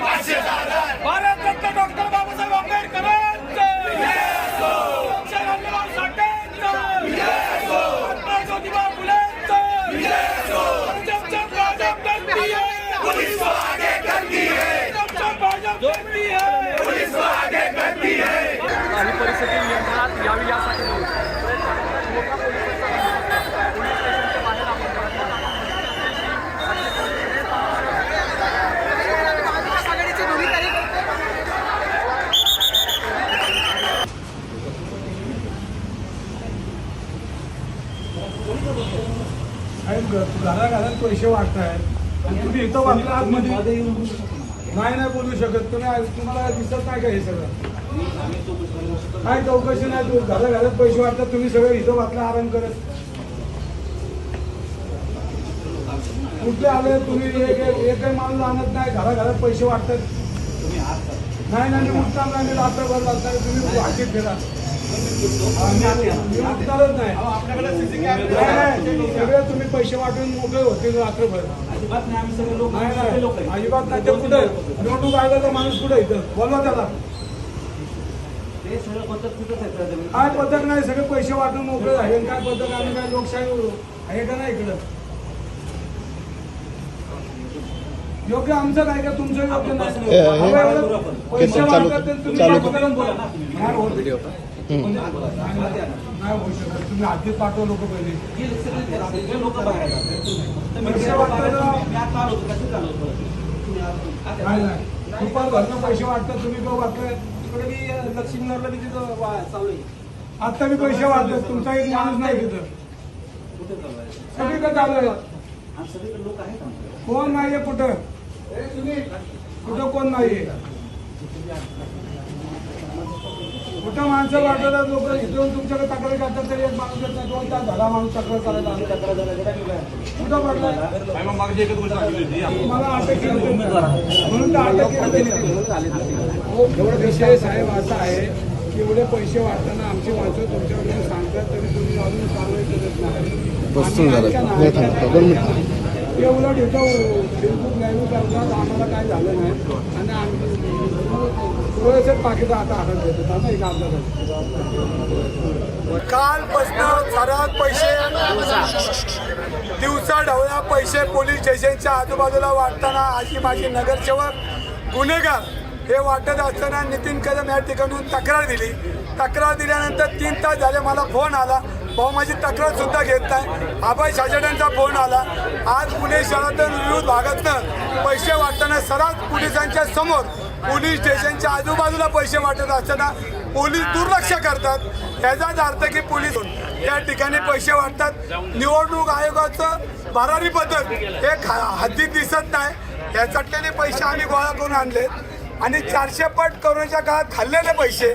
पाचशे दादा भारतरत्न डॉक्टर बाबासाहेब आंबेडकरांचं लोकशाही अण्णाभाऊ साठेंचं महात्मा ज्योतिबा फुलेंचं जब भाजप करती है पुलिस को आगे करती है जब भाजप करती है पुलिस को आगे करती है ही परिस्थिती नियंत्रणात यावी यासाठी प्रयत्न मोठा पोलिसांचा पोलीस स्टेशनच्या बाहेर आपण घरा घराघरात पैसे वाटतायत आणि तुम्ही इथं वाटलं आतमध्ये. नाही नाही बोलू शकत. तुम्ही तुम्हाला दिसत नाही का हे सगळं? काय चौकशी नाही तू घालत पैसे वाटतात तुम्ही सगळं इथं वाटलं आराम करत. कुठे आले तुम्ही? एक एक- एकही माणूस आणत नाही घरा घरात पैसे वाटतात. नाही नाही मी नाही रात्रभर लागतात तुम्ही वाटेत फिरा. मी मी उठणारच सगळे तुम्ही पैसे वाटून मोकळे होते रात्रभर नाही नाही अजिबात नाही ते कुठे निवडणूक आयोगाचा माणूस कुठे इथं? बोलवा त्याला. काय पद्धत नाही सगळे पैसे वाटून मोकळे झाले. काय पद्धत आम्ही काय लोकशाही आहे का नाही इकडं? योग्य आमचं काय का तुमचं योग्य पैसे तर तुम्ही. नाही होत. नाही. होऊ शकत. तुम्ही आधीच पाठवा लोक पहिले. पैसे वाटतात नाही नाही. दुपार घरनं पैसे वाटतात. तुम्ही वाटताय. लक्ष्मीनगरला तिथं चालू आहे आता मी पैसे वाटतात. तुमचा एक माणूस नाही तिथं. सगळीकडे चालू आहे. कोण नाहीये कुठं? कुठं कोण नाहीये? कुठं माणसं वाटतात लोक? इथून तुमच्याकडे तक्रार करतात तरी एक माणूस येत नाही. दोन तास झाला माणूस तक्रार करायला आला. कुठं पडलाय? मला अटक केली. म्हणून तर अटक केली होती. हो, एवढं विषय साहेब असा आहे की एवढे पैसे वाटताना आमची माणसं तुमच्याकडे सांगतात तरी तुम्ही अजून कारवाई करत नाही. ते उलट इथं फेसबुक लाईव्ह करतात आम्हाला काय झालं नाही. आणि आम्ही पाकिट आता हातात घेतात आता एक कालपासून सर्वात पैसे. दिवसा ढवळ्या पैसे पोलीस स्टेशनच्या आजूबाजूला वाटताना अशी माझी नगरसेवक गुन्हेगार हे वाटत असताना नितीन कदम या ठिकाणून तक्रार दिली. तक्रार दिल्यानंतर तीन तास झाले मला फोन आला. भाऊ माझी तक्रार सुद्धा घेत नाही अभय शासड्यांचा फोन आला. आज पुणे शहरातून विविध भागातनं पैसे वाटताना सर्रास पोलिसांच्या समोर पोलीस स्टेशनच्या आजूबाजूला पैसे वाटत असताना पोलीस दुर्लक्ष करतात. याचाच अर्थ की पोलीस या ठिकाणी पैसे वाटतात. निवडणूक आयोगाचं भरारी पद्धत हे हद्दीत दिसत नाही. यासाठी पैसे आम्ही गोळा करून आणलेत. आणि चारशे पट करोनाच्या काळात खाल्लेले पैसे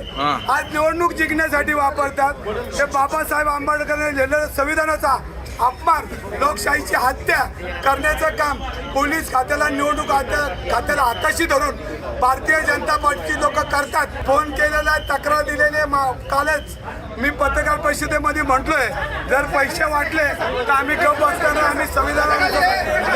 आज निवडणूक जिंकण्यासाठी वापरतात. हे बाबासाहेब आंबेडकरांनी लिहिलेलं संविधानाचा अपमान लोकशाहीची हत्या करण्याचं काम पोलीस खात्याला निवडणूक खात्या- खात्याला हाताशी धरून भारतीय जनता पार्टीची लोक करतात. फोन केलेला तक्रार दिलेली कालच मी पत्रकार परिषदेमध्ये म्हटलोय जर पैसे वाटले तर आम्ही गप असताना आम्ही संविधानाचा